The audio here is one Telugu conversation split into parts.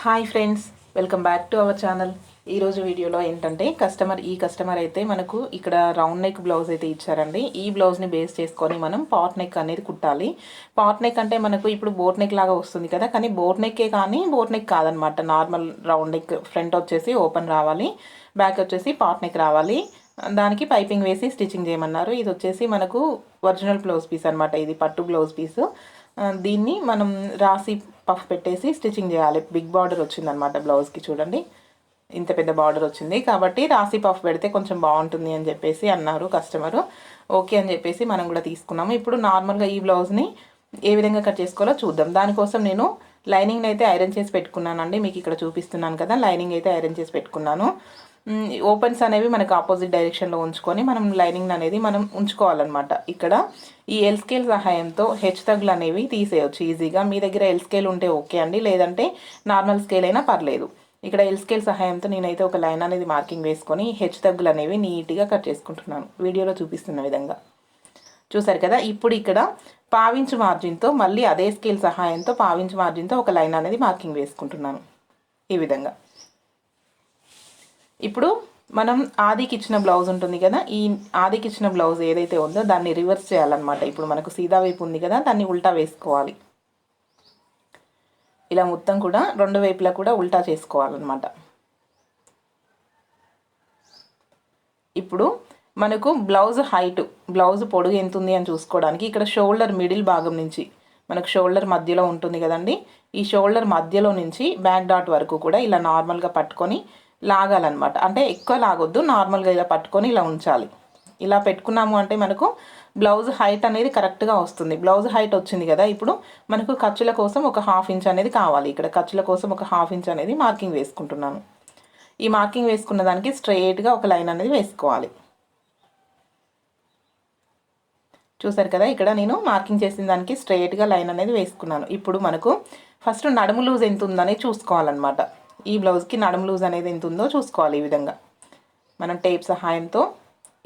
Hi friends welcome back to our channel. ఈరోజు వీడియోలో ఏంటంటే కస్టమర్ ఈ కస్టమర్ అయితే మనకు ఇక్కడ రౌండ్ నెక్ బ్లౌజ్ అయితే ఇచ్చారండి. ఈ బ్లౌజ్ని బేస్ చేసుకొని మనం పాట్ నెక్ అనేది కుట్టాలి. పాట్ నెక్ అంటే మనకు ఇప్పుడు బోట్ నెక్ లాగా వస్తుంది కదా కానీ బోట్ నెక్కే కానీ బోట్ నెక్ కాదనమాట. నార్మల్ రౌండ్ నెక్ ఫ్రంట్ వచ్చేసి ఓపెన్ రావాలి బ్యాక్ వచ్చేసి పాట్ నెక్ రావాలి. దానికి పైపింగ్ వేసి స్టిచ్చింగ్ చేయమన్నారు. ఇది వచ్చేసి మనకు ఒరిజినల్ బ్లౌజ్ పీస్ అనమాట ఇది పట్టు బ్లౌజ్ పీస్. దీన్ని మనం రాసి పఫ్ పెట్టేసి స్టిచ్చింగ్ చేయాలి. బిగ్ బార్డర్ వచ్చిందనమాట బ్లౌజ్కి చూడండి. ఇంత పెద్ద బార్డర్ వచ్చింది. కాబట్టి రాసి పఫ్ పెడితే కొంచెం బాగుంటుంది అని చెప్పేసి అన్నారు కస్టమరు. ఓకే అని చెప్పేసి మనం కూడా తీసుకున్నాము. ఇప్పుడు నార్మల్గా ఈ బ్లౌజ్ని ఏ విధంగా కట్ చేసుకోవాలో చూద్దాం. దానికోసం నేను లైనింగ్ అయితే ఐరన్ చేసి పెట్టుకున్నానండి. మీకు ఇక్కడ చూపిస్తున్నాను కదా. లైనింగ్ అయితే ఐరన్ చేసి పెట్టుకున్నాను. ఓపెన్స్ అనేవి మనకు ఆపోజిట్ డైరెక్షన్లో ఉంచుకొని మనం లైనింగ్ అనేది మనం ఉంచుకోవాలన్నమాట. ఇక్కడ ఈ ఎల్ స్కేల్ సహాయంతో హెచ్ తగ్గులు అనేవి తీసేయచ్చు ఈజీగా మీ దగ్గర ఎల్ స్కేల్ ఉంటే ఓకే అండి. లేదంటే నార్మల్ స్కేల్ అయినా పర్లేదు. ఇక్కడ ఎల్ స్కేల్ సహాయంతో నేనైతే ఒక లైన్ అనేది మార్కింగ్ వేసుకొని హెచ్ తగ్గులు అనేవి నీట్గా కట్ చేసుకుంటున్నాను. వీడియోలో చూపిస్తున్న విధంగా. చూసారు కదా? ఇప్పుడు ఇక్కడ పావించు మార్జిన్తో మళ్ళీ అదే స్కేల్ సహాయంతో పావించు మార్జిన్తో ఒక లైన్ అనేది మార్కింగ్ వేసుకుంటున్నాను. ఈ విధంగా. ఇప్పుడు మనం ఆదికి ఇచ్చిన బ్లౌజ్ ఉంటుంది కదా ఈ ఆదికి ఇచ్చిన బ్లౌజ్ ఏదైతే ఉందో దాన్ని రివర్స్ చేయాలన్నమాట. ఇప్పుడు మనకు సీదా వైపు ఉంది కదా దాన్ని ఉల్టా వేసుకోవాలి. ఇలా మొత్తం కూడా రెండు వైపులా కూడా ఉల్టా చేసుకోవాలన్నమాట. ఇప్పుడు మనకు బ్లౌజ్ హైట్ బ్లౌజ్ పొడుగు ఎంత ఉంది అని చూసుకోవడానికి ఇక్కడ షోల్డర్ మిడిల్ భాగం నుంచి మనకు షోల్డర్ మధ్యలో ఉంటుంది కదండి ఈ షోల్డర్ మధ్యలో నుంచి బ్యాక్ డాట్ వరకు కూడా ఇలా నార్మల్గా పట్టుకొని లాగాలన్నమాట. అంటే ఎక్కువ లాగొద్దు నార్మల్గా ఇలా పట్టుకొని ఇలా ఉంచాలి. ఇలా పెట్టుకున్నాము అంటే మనకు బ్లౌజ్ హైట్ అనేది కరెక్ట్గా వస్తుంది. బ్లౌజ్ హైట్ వచ్చింది కదా ఇప్పుడు మనకు ఖర్చుల కోసం ఒక హాఫ్ ఇంచ్ అనేది కావాలి. ఇక్కడ ఖర్చుల కోసం ఒక హాఫ్ ఇంచ్ అనేది మార్కింగ్ వేసుకుంటున్నాను. ఈ మార్కింగ్ వేసుకున్న దానికి స్ట్రైట్గా ఒక లైన్ అనేది వేసుకోవాలి. చూసారు కదా ఇక్కడ నేను మార్కింగ్ చేసిన దానికి స్ట్రైట్గా లైన్ అనేది వేసుకున్నాను. ఇప్పుడు మనకు ఫస్ట్ నడుము లూజ్ ఎంత ఉందనే చూసుకోవాలన్నమాట. ఈ బ్లౌజ్కి నడుము లూజ్ అనేది ఎంత ఉందో చూసుకోవాలి ఈ విధంగా. మనం టేప్ సహాయంతో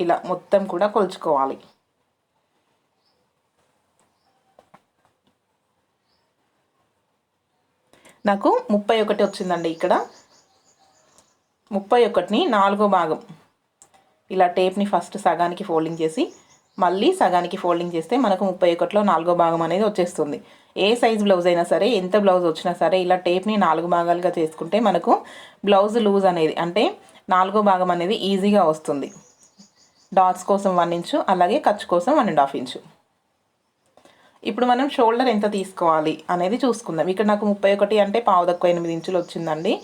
ఇలా మొత్తం కూడా కొలుచుకోవాలి. నాకు ముప్పై ఒకటి వచ్చిందండి ఇక్కడ. ముప్పై ఒకటిని నాలుగో భాగం. ఇలా టేప్ని ఫస్ట్ సగానికి ఫోల్డింగ్ చేసి మళ్ళీ సగానికి ఫోల్డింగ్ చేస్తే మనకు ముప్పై ఒకటిలో నాలుగో భాగం అనేది వచ్చేస్తుంది. ఏ సైజ్ బ్లౌజ్ అయినా సరే ఎంత బ్లౌజ్ వచ్చినా సరే ఇలా టేప్ని నాలుగు భాగాలుగా చేసుకుంటే మనకు బ్లౌజ్ లూజ్ అనేది అంటే నాలుగో భాగం అనేది ఈజీగా వస్తుంది. డాట్స్ కోసం వన్ ఇంచు అలాగే ఖర్చు కోసం వన్ అండ్ హాఫ్ ఇంచు. ఇప్పుడు మనం షోల్డర్ ఎంత తీసుకోవాలి అనేది చూసుకుందాం. ఇక్కడ నాకు ముప్పై ఒకటి అంటే పావు తక్కువ ఎనిమిది ఇంచులు వచ్చిందండి.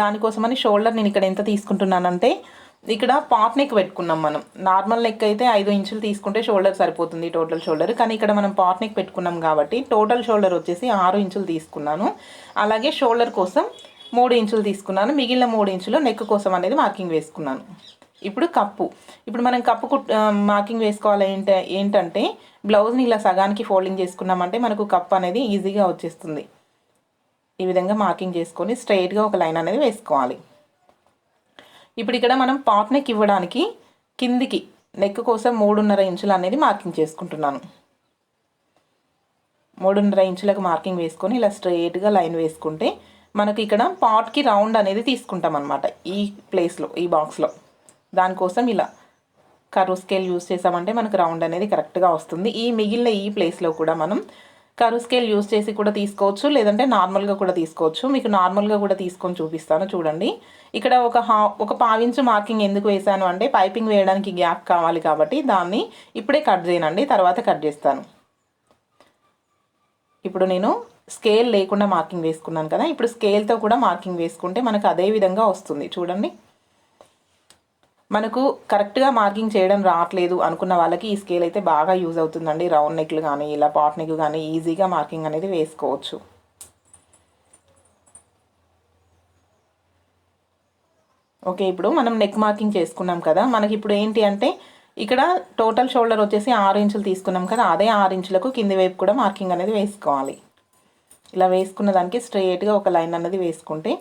దానికోసమని షోల్డర్ నేను ఇక్కడ ఎంత తీసుకుంటున్నానంటే ఇక్కడ పాప్ నెక్ పెట్టుకున్నాం మనం. నార్మల్ నెక్ అయితే ఐదు ఇంచులు తీసుకుంటే షోల్డర్ సరిపోతుంది టోటల్ షోల్డర్ కానీ ఇక్కడ మనం పాప్ నెక్ పెట్టుకున్నాం కాబట్టి టోటల్ షోల్డర్ వచ్చేసి ఆరు ఇంచులు తీసుకున్నాను. అలాగే షోల్డర్ కోసం మూడు ఇంచులు తీసుకున్నాను. మిగిలిన మూడు ఇంచులు నెక్ కోసం అనేది మార్కింగ్ వేసుకున్నాను. ఇప్పుడు కప్పు. ఇప్పుడు మనం కప్పు కుట్ మార్కింగ్ వేసుకోవాలి ఏంట ఏంటంటే బ్లౌజ్ని ఇలా సగానికి ఫోల్డింగ్ చేసుకున్నామంటే మనకు కప్ అనేది ఈజీగా వచ్చేస్తుంది. ఈ విధంగా మార్కింగ్ చేసుకొని స్ట్రైట్గా ఒక లైన్ అనేది వేసుకోవాలి. ఇప్పుడు ఇక్కడ మనం పాప్ నెక్ ఇవ్వడానికి కిందికి నెక్ కోసం మూడున్నర ఇంచులు అనేది మార్కింగ్ చేసుకుంటున్నాను. మూడున్నర ఇంచులకు మార్కింగ్ వేసుకొని ఇలా స్ట్రైట్గా లైన్ వేసుకుంటే మనకి ఇక్కడ పాట్కి రౌండ్ అనేది తీసుకుంటాం అనమాట ఈ ప్లేస్లో ఈ బాక్స్లో దానికోసం ఇలా కర్వ్ స్కేల్ యూస్ చేసామంటే మనకు రౌండ్ అనేది కరెక్ట్గా వస్తుంది. ఈ మిగిలిన ఈ ప్లేస్లో కూడా మనం కరు స్కేల్ యూస్ చేసి కూడా తీసుకోవచ్చు లేదంటే నార్మల్గా కూడా తీసుకోవచ్చు. మీకు నార్మల్గా కూడా తీసుకొని చూపిస్తాను చూడండి. ఇక్కడ ఒక హా ఒక పావించు మార్కింగ్ ఎందుకు వేసాను అంటే పైపింగ్ వేయడానికి గ్యాప్ కావాలి కాబట్టి దాన్ని ఇప్పుడే కట్ చేయనండి తర్వాత కట్ చేస్తాను. ఇప్పుడు నేను స్కేల్ లేకుండా మార్కింగ్ వేసుకున్నాను కదా ఇప్పుడు స్కేల్తో కూడా మార్కింగ్ వేసుకుంటే మనకు అదే విధంగా వస్తుంది. చూడండి. మనకు కరెక్ట్గా మార్కింగ్ చేయడం రావట్లేదు అనుకున్న వాళ్ళకి ఈ స్కేల్ అయితే బాగా యూజ్ అవుతుందండి. రౌండ్ నెక్లు కానీ ఇలా పాట్ నెక్ కానీ ఈజీగా మార్కింగ్ అనేది వేసుకోవచ్చు. ఓకే ఇప్పుడు మనం నెక్ మార్కింగ్ చేసుకున్నాం కదా మనకి ఇప్పుడు ఏంటి అంటే ఇక్కడ టోటల్ షోల్డర్ వచ్చేసి ఆరు ఇంచులు తీసుకున్నాం కదా అదే ఆరు ఇంచులకు కింది వైపు కూడా మార్కింగ్ అనేది వేసుకోవాలి. ఇలా వేసుకున్న దానికి స్ట్రేట్గా ఒక లైన్ అనేది వేసుకుంటే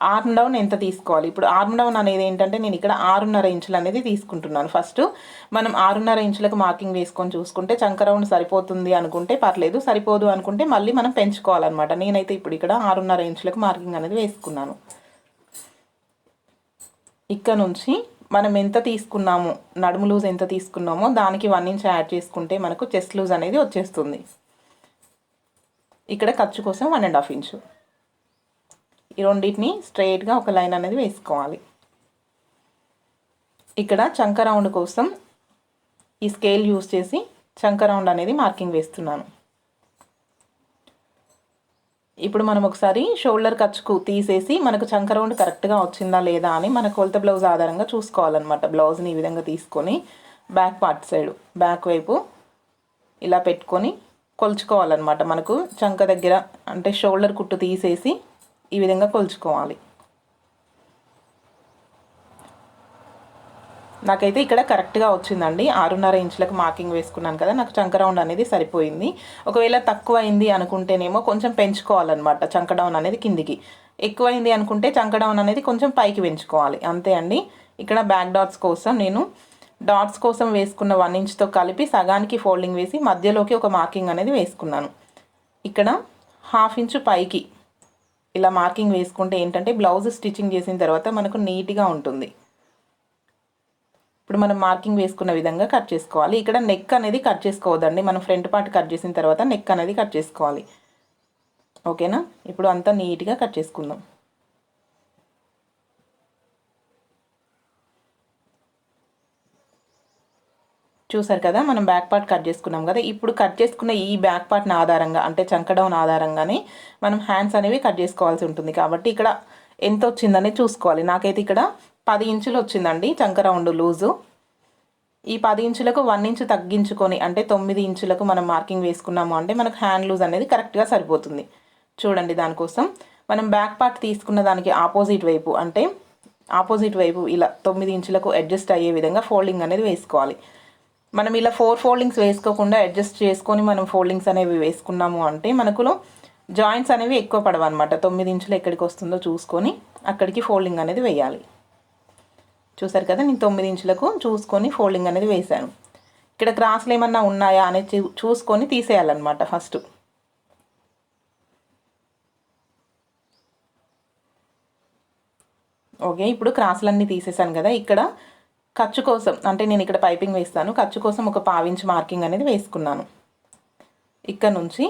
ఆర్మ్ డౌన్ ఎంత తీసుకోవాలి? ఇప్పుడు ఆర్మ్ డౌన్ అనేది ఏంటంటే నేను ఇక్కడ ఆరున్నర ఇంచులు అనేది తీసుకుంటున్నాను. ఫస్ట్ మనం ఆరున్నర ఇంచులకు మార్కింగ్ వేసుకొని చూసుకుంటే చంక రౌండ్ సరిపోతుంది అనుకుంటే పర్లేదు సరిపోదు అనుకుంటే మళ్ళీ మనం పెంచుకోవాలన్నమాట. నేనైతే ఇప్పుడు ఇక్కడ ఆరున్నర ఇంచులకు మార్కింగ్ అనేది వేసుకున్నాను. ఇక్కడ నుంచి మనం ఎంత తీసుకున్నాము? నడుము లూజ్ ఎంత తీసుకున్నామో దానికి వన్ ఇంచ్ యాడ్ చేసుకుంటే మనకు చెస్ట్ లూజ్ అనేది వచ్చేస్తుంది. ఇక్కడ ఖర్చు కోసం వన్ అండ్ హాఫ్ ఇంచు ఈ రెండింటిని స్ట్రైట్గా ఒక లైన్ అనేది వేసుకోవాలి. ఇక్కడ చంక రౌండ్ కోసం ఈ స్కేల్ యూస్ చేసి చంక రౌండ్ అనేది మార్కింగ్ వేస్తున్నాను. ఇప్పుడు మనం ఒకసారి షోల్డర్ ఖర్చుకు తీసేసి మనకు చంక రౌండ్ కరెక్ట్గా వచ్చిందా లేదా అని మన కొలత బ్లౌజ్ ఆధారంగా చూసుకోవాలన్నమాట. బ్లౌజ్ని ఈ విధంగా తీసుకొని బ్యాక్ పార్ట్ సైడ్ బ్యాక్ వైపు ఇలా పెట్టుకొని కొలుచుకోవాలన్నమాట. మనకు చంక దగ్గర అంటే షోల్డర్ కుట్టు తీసేసి ఈ విధంగా కొలుచుకోవాలి. నాకైతే ఇక్కడ కరెక్ట్గా వచ్చిందండి. ఆరున్నర ఇంచులకు మార్కింగ్ వేసుకున్నాను కదా నాకు చంక రౌండ్ అనేది సరిపోయింది. ఒకవేళ తక్కువ అయింది అనుకుంటేనేమో కొంచెం పెంచుకోవాలన్నమాట చంక డౌన్ అనేది కిందికి. ఎక్కువైంది అనుకుంటే చంక డౌన్ అనేది కొంచెం పైకి పెంచుకోవాలి. అంతే అండి. ఇక్కడ బ్యాక్ డాట్స్ కోసం నేను డాట్స్ కోసం వేసుకున్న వన్ ఇంచ్తో కలిపి సగానికి ఫోల్డింగ్ వేసి మధ్యలోకి ఒక మార్కింగ్ అనేది వేసుకున్నాను. ఇక్కడ హాఫ్ ఇంచు పైకి ఇలా మార్కింగ్ వేసుకుంటే ఏంటంటే బ్లౌజ్ స్టిచ్చింగ్ చేసిన తర్వాత మనకు నీట్గా ఉంటుంది. ఇప్పుడు మనం మార్కింగ్ వేసుకున్న విధంగా కట్ చేసుకోవాలి. ఇక్కడ నెక్ అనేది కట్ చేసుకోవద్దండి. మనం ఫ్రంట్ పార్ట్ కట్ చేసిన తర్వాత నెక్ అనేది కట్ చేసుకోవాలి. ఓకేనా? ఇప్పుడు అంతా నీట్గా కట్ చేసుకుందాం. చూసారు కదా మనం బ్యాక్ పార్ట్ కట్ చేసుకున్నాం కదా. ఇప్పుడు కట్ చేసుకున్న ఈ బ్యాక్ పార్ట్ని ఆధారంగా అంటే చంకడౌన్ ఆధారంగానే మనం హ్యాండ్స్ అనేవి కట్ చేసుకోవాల్సి ఉంటుంది. కాబట్టి ఇక్కడ ఎంత వచ్చిందని చూసుకోవాలి. నాకైతే ఇక్కడ పది ఇంచులు వచ్చిందండి చంక రౌండ్ లూజు ఈ పది ఇంచులకు వన్ ఇంచు తగ్గించుకొని అంటే తొమ్మిది ఇంచులకు మనం మార్కింగ్ వేసుకున్నాము అంటే మనకు హ్యాండ్ లూజ్ అనేది కరెక్ట్గా సరిపోతుంది. చూడండి దానికోసం. మనం బ్యాక్ పార్ట్ తీసుకున్న దానికి ఆపోజిట్ వైపు అంటే ఆపోజిట్ వైపు ఇలా తొమ్మిది ఇంచులకు అడ్జస్ట్ అయ్యే విధంగా ఫోల్డింగ్ అనేది వేసుకోవాలి. మనం ఇలా ఫోర్ ఫోల్డింగ్స్ వేసుకోకుండా అడ్జస్ట్ చేసుకొని మనం ఫోల్డింగ్స్ అనేవి వేసుకున్నాము అంటే మనకు జాయింట్స్ అనేవి ఎక్కువ పడవన్నమాట. తొమ్మిది ఇంచులు ఎక్కడికి వస్తుందో చూసుకొని అక్కడికి ఫోల్డింగ్ అనేది వేయాలి. చూసారు కదా నేను తొమ్మిది ఇంచులకు చూసుకొని ఫోల్డింగ్ అనేది వేశాను. ఇక్కడ క్రాస్లు ఏమన్నా ఉన్నాయా అనేది చూసుకొని తీసేయాలన్నమాట ఫస్ట్ ఓకే ఇప్పుడు క్రాస్లన్నీ తీసేసాను కదా. ఇక్కడ ఖర్చు కోసం అంటే నేను ఇక్కడ పైపింగ్ వేస్తాను. ఖర్చు కోసం ఒక పావించి మార్కింగ్ అనేది వేసుకున్నాను. ఇక్కడ నుంచి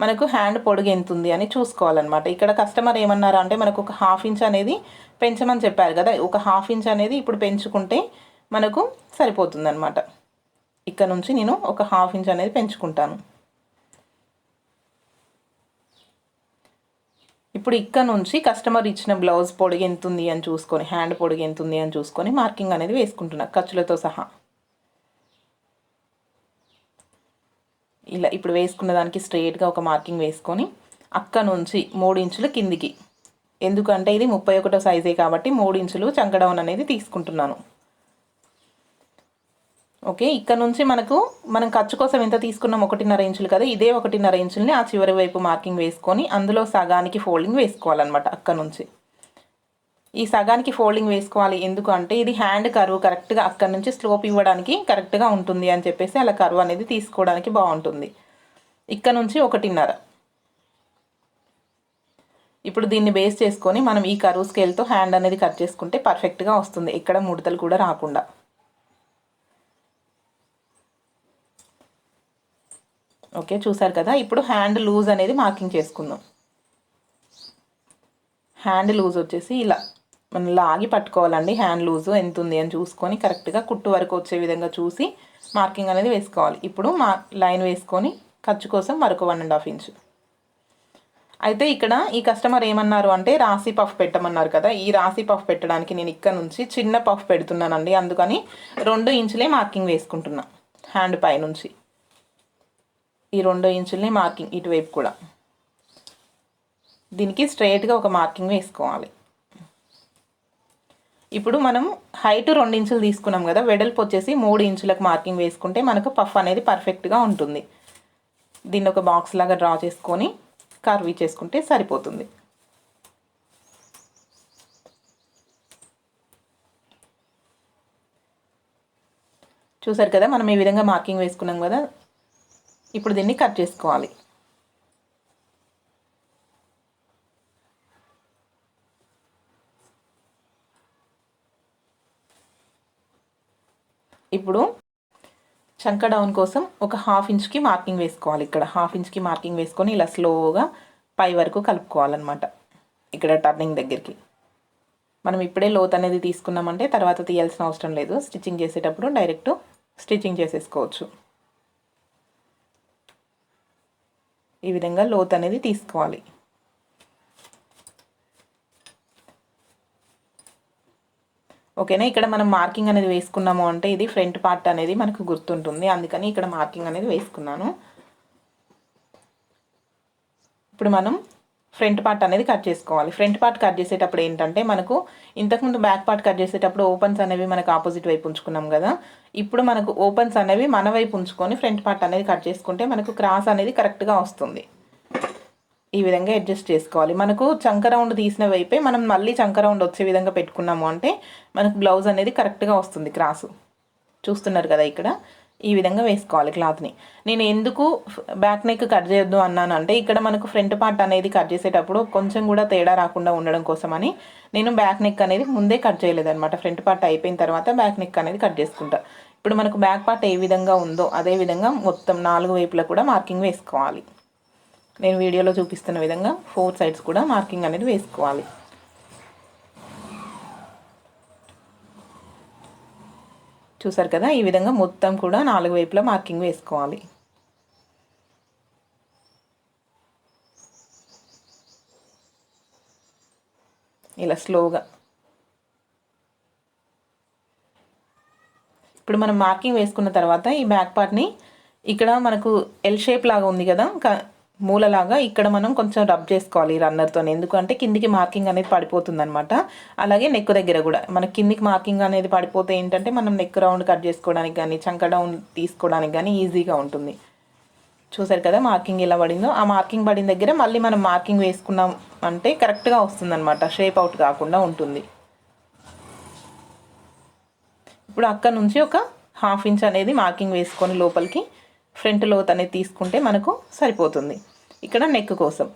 మనకు హ్యాండ్ పొడుగు ఎంత ఉంది అని చూసుకోవాలన్నమాట. ఇక్కడ కస్టమర్ ఏమన్నారు అంటే మనకు ఒక హాఫ్ ఇంచ్ అనేది పెంచమని చెప్పారు కదా. ఒక హాఫ్ ఇంచ్ అనేది ఇప్పుడు పెంచుకుంటే మనకు సరిపోతుందన్నమాట. ఇక్కడ నుంచి నేను ఒక హాఫ్ ఇంచ్ అనేది పెంచుకుంటాను. ఇప్పుడు ఇక్కడ నుంచి కస్టమర్ ఇచ్చిన బ్లౌజ్ పొడిగి ఎంత ఉంది అని చూసుకొని హ్యాండ్ పొడిగి ఎంత ఉంది అని చూసుకొని మార్కింగ్ అనేది వేసుకుంటున్నా ఖర్చులతో సహా. ఇలా ఇప్పుడు వేసుకున్న దానికి స్ట్రైట్గా ఒక మార్కింగ్ వేసుకొని అక్క నుంచి మూడు ఇంచులు కిందికి. ఎందుకంటే ఇది ముప్పై ఒకటో సైజే కాబట్టి మూడు ఇంచులు చంకడౌన్ అనేది తీసుకుంటున్నాను. ఓకే ఇక్కడ నుంచి మనకు మనం ఖర్చు కోసం ఎంత తీసుకున్నాం ఒకటిన్నర ఇంచులు కదా ఇదే ఒకటిన్నర ఇంచుల్ని ఆ చివరి వైపు మార్కింగ్ వేసుకొని అందులో సగానికి ఫోల్డింగ్ వేసుకోవాలన్నమాట అక్కడ నుంచి. ఈ సగానికి ఫోల్డింగ్ వేసుకోవాలి ఎందుకు అంటే ఇది హ్యాండ్ కరువు కరెక్ట్గా అక్కడ నుంచి స్లోప్ ఇవ్వడానికి కరెక్ట్గా ఉంటుంది అని చెప్పేసి అలా కరువు అనేది తీసుకోవడానికి బాగుంటుంది. ఇక్కడ నుంచి ఒకటిన్నర. ఇప్పుడు దీన్ని బేస్ చేసుకొని మనం ఈ కరువు స్కేల్తో హ్యాండ్ అనేది కట్ చేసుకుంటే పర్ఫెక్ట్గా వస్తుంది ఎక్కడ ముడతలు కూడా రాకుండా. ఓకే చూసారు కదా? ఇప్పుడు హ్యాండ్ లూజ్ అనేది మార్కింగ్ చేసుకుందాం. హ్యాండ్ లూజ్ వచ్చేసి ఇలా. మనం లాగి పట్టుకోవాలండి హ్యాండ్ లూజ్ ఎంత ఉంది అని చూసుకొని కరెక్ట్గా కుట్టు వరకు వచ్చే విధంగా చూసి మార్కింగ్ అనేది వేసుకోవాలి. ఇప్పుడు మా లైన్ వేసుకొని ఖర్చు కోసం మరొక వన్ అండ్ హాఫ్ ఇంచ్ అయితే ఇక్కడ ఈ కస్టమర్ ఏమన్నారు అంటే రాసి పఫ్ పెట్టమన్నారు కదా? ఈ రాసి పఫ్ పెట్టడానికి నేను ఇక్కడ నుంచి చిన్న పఫ్ పెడుతున్నానండి. అందుకని రెండు ఇంచులే మార్కింగ్ వేసుకుంటున్నా. హ్యాండ్ పై నుంచి. ఈ రెండో ఇంచుల్ని మార్కింగ్ ఇటువైపు కూడా. దీనికి స్ట్రైట్గా ఒక మార్కింగ్ వేసుకోవాలి. ఇప్పుడు మనం హైట్ రెండు ఇంచులు తీసుకున్నాం కదా వెడల్పు వచ్చేసి మూడు ఇంచులకు మార్కింగ్ వేసుకుంటే మనకు పఫ్ అనేది పర్ఫెక్ట్గా ఉంటుంది. దీన్ని ఒక బాక్స్ లాగా డ్రా చేసుకొని కర్వీ చేసుకుంటే సరిపోతుంది. చూసారు కదా మనం ఈ విధంగా మార్కింగ్ వేసుకున్నాం కదా ఇప్పుడు దీన్ని కట్ చేసుకోవాలి. ఇప్పుడు చంక డౌన్ కోసం ఒక హాఫ్ ఇంచ్కి మార్కింగ్ వేసుకోవాలి. ఇక్కడ హాఫ్ ఇంచ్కి మార్కింగ్ వేసుకొని ఇలా స్లోగా పై వరకు కలుపుకోవాలన్నమాట. ఇక్కడ టర్నింగ్ దగ్గరికి. మనం ఇప్పుడే లోత్ అనేది తీసుకున్నామంటే తర్వాత తీయాల్సిన అవసరం లేదు. స్టిచ్చింగ్ చేసేటప్పుడు డైరెక్ట్ స్టిచ్చింగ్ చేసేసుకోవచ్చు. ఈ విధంగా లోత్ అనేది తీసుకోవాలి. ఓకేనా? ఇక్కడ మనం మార్కింగ్ అనేది వేసుకున్నాము అంటే ఇది ఫ్రంట్ పార్ట్ అనేది మనకు గుర్తుంటుంది. అందుకని ఇక్కడ మార్కింగ్ అనేది వేసుకున్నాను. ఇప్పుడు మనం ఫ్రంట్ పార్ట్ అనేది కట్ చేసుకోవాలి. ఫ్రంట్ పార్ట్ కట్ చేసేటప్పుడు ఏంటంటే మనకు ఇంతకుముందు బ్యాక్ పార్ట్ కట్ చేసేటప్పుడు ఓపెన్స్ అనేవి మనకు ఆపోజిట్ వైపు ఉంచుకున్నాం కదా. ఇప్పుడు మనకు ఓపెన్స్ అనేవి మన వైపు ఉంచుకొని ఫ్రంట్ పార్ట్ అనేది కట్ చేసుకుంటే మనకు క్రాస్ అనేది కరెక్ట్గా వస్తుంది. ఈ విధంగా అడ్జస్ట్ చేసుకోవాలి. మనకు చంక రౌండ్ తీసిన వైపే మనం మళ్ళీ చంక రౌండ్ వచ్చే విధంగా పెట్టుకున్నాము అంటే మనకు బ్లౌజ్ అనేది కరెక్ట్గా వస్తుంది క్రాసు. చూస్తున్నారు కదా ఇక్కడ. ఈ విధంగా వేసుకోవాలి క్లాత్ని. నేను ఎందుకు బ్యాక్ నెక్ కట్ చేయొద్దు అన్నాను అంటే ఇక్కడ మనకు ఫ్రంట్ పార్ట్ అనేది కట్ చేసేటప్పుడు కొంచెం కూడా తేడా రాకుండా ఉండడం కోసమని నేను బ్యాక్ నెక్ అనేది ముందే కట్ చేయలేదన్నమాట. ఫ్రంట్ పార్ట్ అయిపోయిన తర్వాత బ్యాక్ నెక్ అనేది కట్ చేసుకుంటా. ఇప్పుడు మనకు బ్యాక్ పార్ట్ ఏ విధంగా ఉందో అదే విధంగా మొత్తం నాలుగు వైపులా కూడా మార్కింగ్ వేసుకోవాలి. నేను వీడియోలో చూపిస్తున్న విధంగా ఫోర్ సైడ్స్ కూడా మార్కింగ్ అనేది వేసుకోవాలి. చూసారు కదా ఈ విధంగా మొత్తం కూడా నాలుగు వైపులా మార్కింగ్ వేసుకోవాలి. ఇలా స్లోగా. ఇప్పుడు మనం మార్కింగ్ వేసుకున్న తర్వాత ఈ బ్యాక్ పార్ట్ని ఇక్కడ మనకు ఎల్ షేప్ లాగా ఉంది కదా మూలలాగా ఇక్కడ మనం కొంచెం రబ్ చేసుకోవాలి రన్నర్తో ఎందుకంటే కిందికి మార్కింగ్ అనేది పడిపోతుంది అనమాట అలాగే నెక్ దగ్గర కూడా. మన కిందికి మార్కింగ్ అనేది పడిపోతే ఏంటంటే మనం నెక్ రౌండ్ కట్ చేసుకోవడానికి కానీ చంక డౌన్ తీసుకోవడానికి కానీ ఈజీగా ఉంటుంది. చూసారు కదా మార్కింగ్ ఎలా పడిందో? ఆ మార్కింగ్ పడిన దగ్గర మళ్ళీ మనం మార్కింగ్ వేసుకున్నాం అంటే కరెక్ట్గా వస్తుంది అనమాట షేప్ అవుట్ కాకుండా ఉంటుంది. ఇప్పుడు అక్కడ నుంచి ఒక హాఫ్ ఇంచ్ అనేది మార్కింగ్ వేసుకొని లోపలికి ఫ్రంట్ లోత్ అనేది తీసుకుంటే మనకు సరిపోతుంది. ఇక్కడ నెక్ కోసం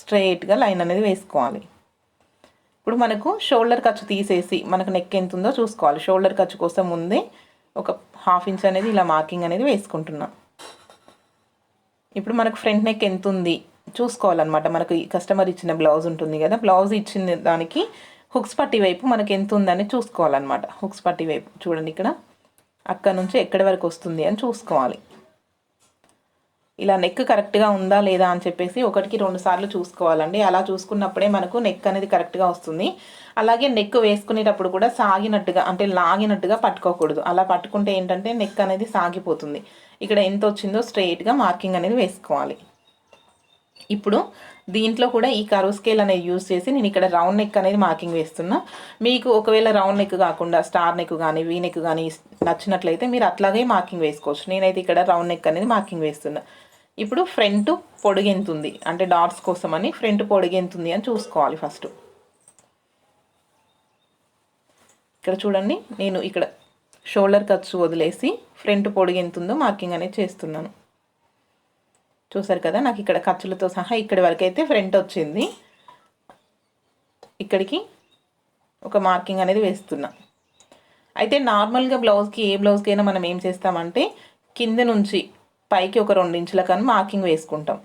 స్ట్రైట్గా లైన్ అనేది వేసుకోవాలి. ఇప్పుడు మనకు షోల్డర్ ఖర్చు తీసేసి మనకు నెక్ ఎంత ఉందో చూసుకోవాలి. షోల్డర్ ఖర్చు కోసం ముందే ఒక హాఫ్ ఇంచ్ అనేది ఇలా మార్కింగ్ అనేది వేసుకుంటున్నాం. ఇప్పుడు మనకు ఫ్రంట్ నెక్ ఎంత ఉంది చూసుకోవాలన్నమాట. మనకు కస్టమర్ ఇచ్చిన బ్లౌజ్ ఉంటుంది కదా బ్లౌజ్ ఇచ్చిన దానికి హుక్స్ పట్టి వైపు మనకు ఎంత ఉందని చూసుకోవాలన్నమాట. హుక్స్ పట్టి వైపు చూడండి ఇక్కడ. అక్కడ నుంచి ఎక్కడి వరకు వస్తుంది అని చూసుకోవాలి. ఇలా నెక్ కరెక్ట్గా ఉందా లేదా అని చెప్పేసి ఒకటికి రెండు సార్లు చూసుకోవాలండి. అలా చూసుకున్నప్పుడే మనకు నెక్ అనేది కరెక్ట్గా వస్తుంది. అలాగే నెక్ వేసుకునేటప్పుడు కూడా సాగినట్టుగా అంటే లాగినట్టుగా పట్టుకోకూడదు. అలా పట్టుకుంటే ఏంటంటే నెక్ అనేది సాగిపోతుంది. ఇక్కడ ఎంత వచ్చిందో స్ట్రెయిట్గా మార్కింగ్ అనేది వేసుకోవాలి. ఇప్పుడు దీంట్లో కూడా ఈ కరువు స్కేల్ అనేది యూజ్ చేసి నేను ఇక్కడ రౌండ్ నెక్ అనేది మార్కింగ్ వేస్తున్నా. మీకు ఒకవేళ రౌండ్ నెక్ కాకుండా స్టార్ నెక్ కానీ వీ నెక్ కానీ నచ్చినట్లయితే మీరు అట్లాగే మార్కింగ్ వేసుకోవచ్చు. నేనైతే ఇక్కడ రౌండ్ నెక్ అనేది మార్కింగ్ వేస్తున్నా. ఇప్పుడు ఫ్రంట్ పొడిగెంతుంది. అంటే డాట్స్ కోసం అని ఫ్రంట్ పొడిగెంతుంది అని చూసుకోవాలి ఫస్ట్. ఇక్కడ చూడండి నేను ఇక్కడ షోల్డర్ ఖర్చు వదిలేసి ఫ్రంట్ పొడిగెంతుందో మార్కింగ్ అనేది చేస్తున్నాను. చూసారు కదా నాకు ఇక్కడ ఖర్చులతో సహా ఇక్కడి వరకు అయితే ఫ్రంట్ వచ్చింది. ఇక్కడికి ఒక మార్కింగ్ అనేది వేస్తున్నా. అయితే నార్మల్గా బ్లౌజ్కి ఏ బ్లౌజ్కి అయినా మనం ఏం చేస్తామంటే కింద నుంచి పైకి ఒక రెండు ఇంచుల కానీ మార్కింగ్ వేసుకుంటాం.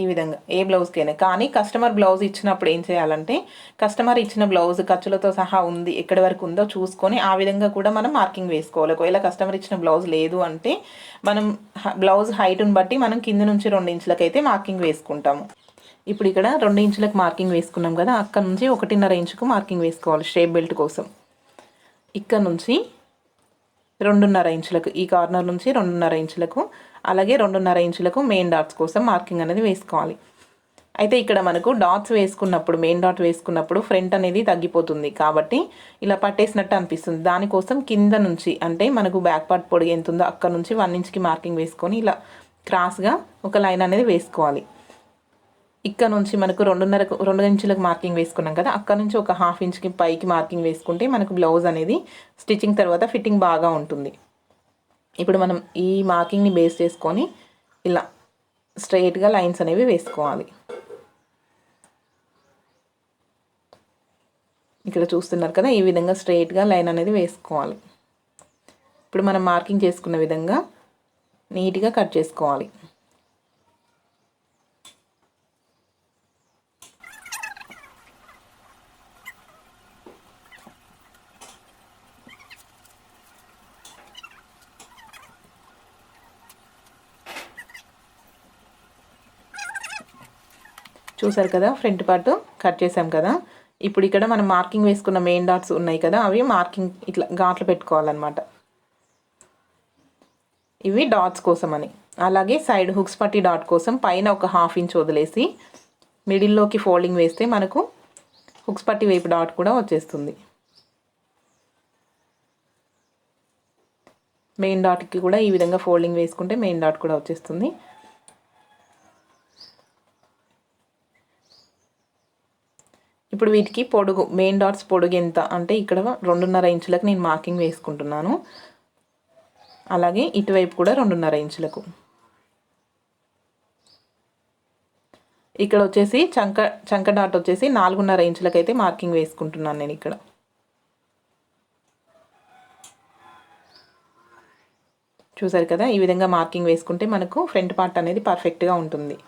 ఈ విధంగా ఏ బ్లౌజ్కైనా. కానీ కస్టమర్ బ్లౌజ్ ఇచ్చినప్పుడు ఏం చేయాలంటే కస్టమర్ ఇచ్చిన బ్లౌజ్ ఖర్చులతో సహా ఉంది ఎక్కడి వరకు ఉందో చూసుకొని ఆ విధంగా కూడా మనం మార్కింగ్ వేసుకోవాలి. ఒకవేళ కస్టమర్ ఇచ్చిన బ్లౌజ్ లేదు అంటే మనం బ్లౌజ్ హైట్ని బట్టి మనం కింద నుంచి రెండు ఇంచులకైతే మార్కింగ్ వేసుకుంటాము. ఇప్పుడు ఇక్కడ రెండు ఇంచులకు మార్కింగ్ వేసుకున్నాం కదా అక్కడ నుంచి ఒకటిన్నర ఇంచుకు మార్కింగ్ వేసుకోవాలి షేప్ బెల్ట్ కోసం. ఇక్కడ నుంచి రెండున్నర ఇంచులకు ఈ కార్నర్ నుంచి రెండున్నర ఇంచులకు అలాగే రెండున్నర ఇంచులకు మెయిన్ డాట్స్ కోసం మార్కింగ్ అనేది వేసుకోవాలి. అయితే ఇక్కడ మనకు డాట్స్ వేసుకున్నప్పుడు మెయిన్ డాట్ వేసుకున్నప్పుడు ఫ్రంట్ అనేది తగ్గిపోతుంది కాబట్టి ఇలా పట్టేసినట్టు అనిపిస్తుంది. దానికోసం కింద నుంచి అంటే మనకు బ్యాక్ పార్ట్ పొడిగి ఎంత ఉందో అక్కడ నుంచి వన్ ఇంచ్కి మార్కింగ్ వేసుకొని ఇలా క్రాస్గా ఒక లైన్ అనేది వేసుకోవాలి. ఇక్కడ నుంచి మనకు రెండున్నరకు రెండు ఇంచులకు మార్కింగ్ వేసుకున్నాం కదా అక్కడ నుంచి ఒక హాఫ్ ఇంచ్కి పైకి మార్కింగ్ వేసుకుంటే మనకు బ్లౌజ్ అనేది స్టిచ్చింగ్ తర్వాత ఫిట్టింగ్ బాగా ఉంటుంది. ఇప్పుడు మనం ఈ మార్కింగ్ని బేస్ చేసుకొని ఇలా స్ట్రైట్గా లైన్స్ అనేవి వేసుకోవాలి. ఇక్కడ చూస్తున్నారు కదా ఈ విధంగా స్ట్రైట్గా లైన్ అనేది వేసుకోవాలి. ఇప్పుడు మనం మార్కింగ్ చేసుకున్న విధంగా నీట్గా కట్ చేసుకోవాలి. చూసారు కదా ఫ్రంట్ పార్ట్ కట్ చేసాం కదా. ఇప్పుడు ఇక్కడ మనం మార్కింగ్ వేసుకున్న మెయిన్ డాట్స్ ఉన్నాయి కదా అవి మార్కింగ్ ఇట్లా ఘాట్లు పెట్టుకోవాలన్నమాట. ఇవి డాట్స్ కోసం అని అలాగే సైడ్ హుక్స్ పట్టి డాట్ కోసం పైన ఒక హాఫ్ ఇంచ్ వదిలేసి మిడిల్లోకి ఫోల్డింగ్ వేస్తే మనకు హుక్స్ పట్టి వైపు డాట్ కూడా వచ్చేస్తుంది. మెయిన్ డాట్కి కూడా ఈ విధంగా ఫోల్డింగ్ వేసుకుంటే మెయిన్ డాట్ కూడా వచ్చేస్తుంది. ఇప్పుడు వీటికి పొడుగు మెయిన్ డాట్స్ పొడుగు ఎంత అంటే ఇక్కడ రెండున్నర ఇంచులకు నేను మార్కింగ్ వేసుకుంటున్నాను. అలాగే ఇటువైపు కూడా రెండున్నర ఇంచులకు. ఇక్కడ వచ్చేసి చంక చంక డాట్ వచ్చేసి నాలుగున్నర ఇంచులకైతే అయితే మార్కింగ్ వేసుకుంటున్నాను నేను ఇక్కడ. చూసారు కదా? ఈ విధంగా మార్కింగ్ వేసుకుంటే మనకు ఫ్రంట్ పార్ట్ అనేది పర్ఫెక్ట్గా ఉంటుంది.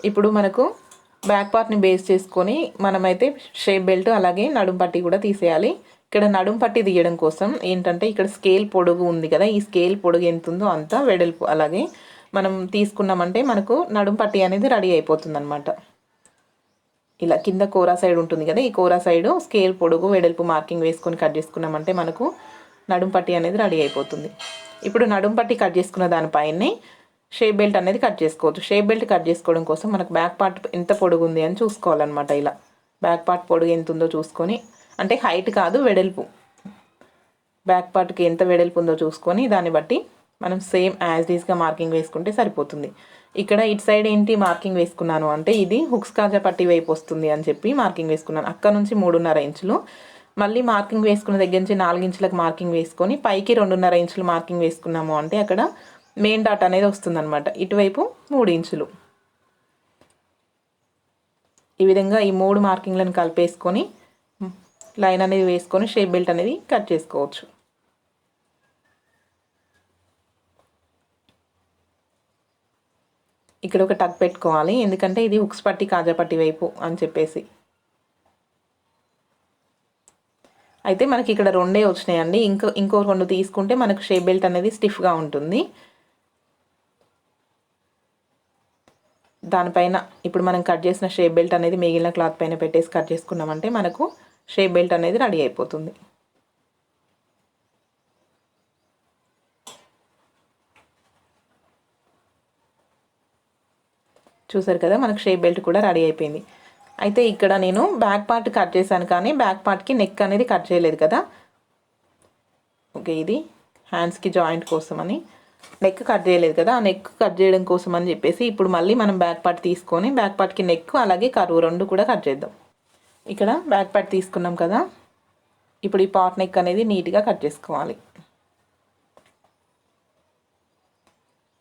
ఇప్పుడు మనకు బ్యాక్ పార్ట్ని బేస్ చేసుకొని మనమైతే షేప్ బెల్ట్ అలాగే నడుం పట్టి కూడా తీసేయాలి. ఇక్కడ నడుం పట్టి తీయడం కోసం ఏంటంటే ఇక్కడ స్కేల్ పొడుగు ఉంది కదా ఈ స్కేల్ పొడుగు ఎంత ఉందో అంత వెడల్పు అలాగే మనం తీసుకున్నామంటే మనకు నడుం పట్టి అనేది రెడీ అయిపోతుంది అనమాట ఇలా కింద కోరా సైడ్ ఉంటుంది కదా ఈ కోరా సైడ్ స్కేల్ పొడుగు వెడల్పు మార్కింగ్ వేసుకొని కట్ చేసుకున్నామంటే మనకు నడుం పట్టి అనేది రెడీ అయిపోతుంది. ఇప్పుడు నడుం పట్టి కట్ చేసుకున్న దానిపైనే షేప్ బెల్ట్ అనేది కట్ చేసుకోవచ్చు. షేప్ బెల్ట్ కట్ చేసుకోవడం కోసం మనకు బ్యాక్ పార్ట్ ఎంత పొడుగు ఉంది అని చూసుకోవాలన్నమాట ఇలా. బ్యాక్ పార్ట్ పొడుగు ఎంత ఉందో చూసుకొని అంటే హైట్ కాదు వెడల్పు. బ్యాక్ పార్ట్కి ఎంత వెడల్పు ఉందో చూసుకొని దాన్ని బట్టి మనం సేమ్ యాజ్ డీస్గా మార్కింగ్ వేసుకుంటే సరిపోతుంది. ఇక్కడ ఇటు సైడ్ ఏంటి మార్కింగ్ వేసుకున్నాను అంటే ఇది హుక్స్ కాజా పట్టి వైపు వస్తుంది అని చెప్పి మార్కింగ్ వేసుకున్నాను. అక్కడ నుంచి మూడున్నర ఇంచులు. మళ్ళీ మార్కింగ్ వేసుకున్న దగ్గర నుంచి నాలుగు ఇంచులకు మార్కింగ్ వేసుకొని పైకి రెండున్నర ఇంచులు మార్కింగ్ వేసుకున్నాము అంటే అక్కడ మెయిన్ డాట్ అనేది వస్తుందన్నమాట. ఇటువైపు మూడు ఇంచులు. ఈ విధంగా ఈ మూడు మార్కింగ్లను కలిపేసుకొని లైన్ అనేది వేసుకొని షేప్ బెల్ట్ అనేది కట్ చేసుకోవచ్చు. ఇక్కడ ఒక టక్ పెట్టుకోవాలి. ఎందుకంటే ఇది హుక్స్ పట్టి కాజా పట్టి వైపు అని చెప్పేసి. అయితే మనకి ఇక్కడ రెండే వచ్చినాయండి. ఇంకో ఇంకో రెండు తీసుకుంటే మనకు షేప్ బెల్ట్ అనేది స్టిఫ్గా ఉంటుంది. దానిపైన ఇప్పుడు మనం కట్ చేసిన షేప్ బెల్ట్ అనేది మిగిలిన క్లాత్ పైన పెట్టేసి కట్ చేసుకున్నామంటే మనకు షేప్ బెల్ట్ అనేది రెడీ అయిపోతుంది. చూసారు కదా మనకు షేప్ బెల్ట్ కూడా రెడీ అయిపోయింది. అయితే ఇక్కడ నేను బ్యాక్ పార్ట్ కట్ చేశాను కానీ బ్యాక్ పార్ట్కి నెక్ అనేది కట్ చేయలేదు కదా. ఓకే ఇది హ్యాండ్స్కి జాయింట్ కోసం అని నెక్ కట్ చేయలేదు కదా ఆ నెక్ కట్ చేయడం కోసం అని చెప్పేసి ఇప్పుడు మళ్ళీ మనం బ్యాక్ పార్ట్ తీసుకొని బ్యాక్ పార్ట్కి నెక్ అలాగే కరువు రెండు కూడా కట్ చేద్దాం. ఇక్కడ బ్యాక్ పార్ట్ తీసుకున్నాం కదా ఇప్పుడు ఈ పార్ట్ నెక్ అనేది నీట్గా కట్ చేసుకోవాలి.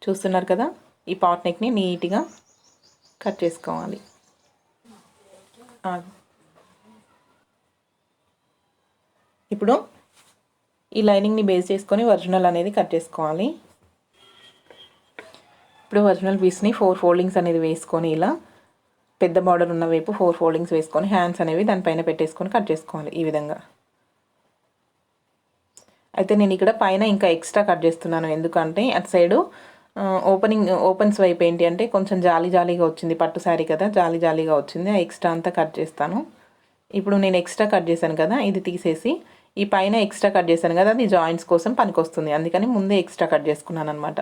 చూస్తున్నారు కదా ఈ పార్ట్ నెక్ని నీట్గా కట్ చేసుకోవాలి. ఇప్పుడు ఈ లైనింగ్ని బేస్ చేసుకొని ఒరిజినల్ అనేది కట్ చేసుకోవాలి. ఇప్పుడు ఒరిజినల్ పీస్ని ఫోర్ ఫోల్డింగ్స్ అనేది వేసుకొని ఇలా పెద్ద బార్డర్ ఉన్న వైపు ఫోర్ ఫోల్డింగ్స్ వేసుకొని హ్యాండ్స్ అనేవి దానిపైన పెట్టేసుకొని కట్ చేసుకోవాలి ఈ విధంగా. అయితే నేను ఇక్కడ పైన ఇంకా ఎక్స్ట్రా కట్ చేస్తున్నాను. ఎందుకంటే అటు సైడు ఓపెనింగ్ ఓపెన్స్ వైపు ఏంటి అంటే కొంచెం జాలి జాలీగా వచ్చింది. పట్టు శారీ కదా జాలి జాలీగా వచ్చింది. ఆ ఎక్స్ట్రా అంతా కట్ చేస్తాను. ఇప్పుడు నేను ఎక్స్ట్రా కట్ చేశాను కదా ఇది తీసేసి ఈ పైన ఎక్స్ట్రా కట్ చేశాను కదా అది జాయింట్స్ కోసం పనికొస్తుంది. అందుకని ముందే ఎక్స్ట్రా కట్ చేసుకున్నాను అనమాట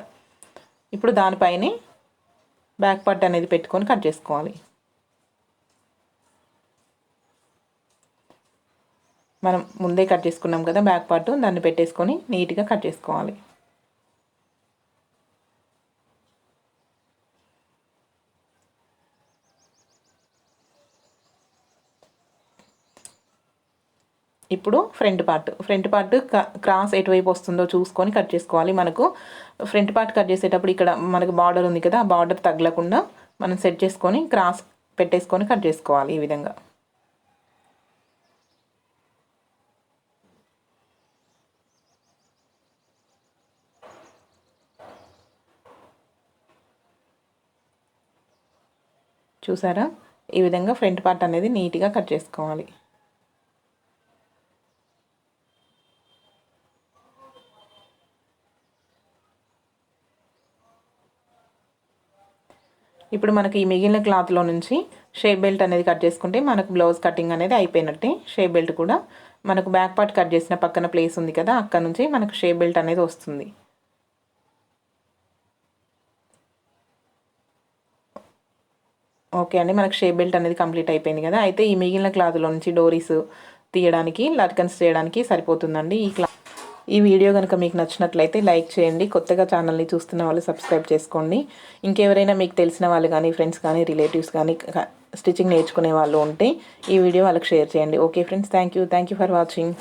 ఇప్పుడు దానిపైన బ్యాక్ పార్ట్ అనేది పెట్టుకొని కట్ చేసుకోవాలి. మనం ముందే కట్ చేసుకున్నాం కదా బ్యాక్ పార్ట్ దాన్ని పెట్టేసుకొని నీట్గా కట్ చేసుకోవాలి. ఇప్పుడు front part. Front part cross ఎటువైపు వస్తుందో చూసుకొని కట్ చేసుకోవాలి. మనకు ఫ్రంట్ పార్ట్ కట్ చేసేటప్పుడు ఇక్కడ మనకు బార్డర్ ఉంది కదా ఆ బార్డర్ తగలకుండా మనం సెట్ చేసుకొని క్రాస్ పెట్టేసుకొని కట్ చేసుకోవాలి ఈ విధంగా. చూసారా? ఈ విధంగా ఫ్రంట్ పార్ట్ అనేది నీట్గా కట్ చేసుకోవాలి. ఇప్పుడు మనకి ఈ మిగిలిన క్లాత్లో నుంచి షేప్ బెల్ట్ అనేది కట్ చేసుకుంటే మనకు బ్లౌజ్ కటింగ్ అనేది అయిపోయినట్టే. షేప్ బెల్ట్ కూడా మనకు బ్యాక్ పార్ట్ కట్ చేసిన పక్కన ప్లేస్ ఉంది కదా అక్కడ నుంచి మనకు షేప్ బెల్ట్ అనేది వస్తుంది. ఓకే అండి మనకు షేప్ బెల్ట్ అనేది కంప్లీట్ అయిపోయింది కదా. అయితే ఈ మిగిలిన క్లాత్లో నుంచి డోరీస్ తీయడానికి లట్కన్స్ చేయడానికి సరిపోతుందండి ఈ క్లాత్ ఈ వీడియో కనుక మీకు నచ్చినట్లయితే లైక్ చేయండి. కొత్తగా ఛానల్ని చూస్తున్న వాళ్ళు సబ్స్క్రైబ్ చేసుకోండి. ఇంకెవరైనా మీకు తెలిసిన వాళ్ళు కానీ ఫ్రెండ్స్ కానీ రిలేటివ్స్ కానీ స్టిచ్చింగ్ నేర్చుకునే వాళ్ళు ఉంటే ఈ వీడియో వాళ్ళకి షేర్ చేయండి. Okay friends thank you. Thank you for watching.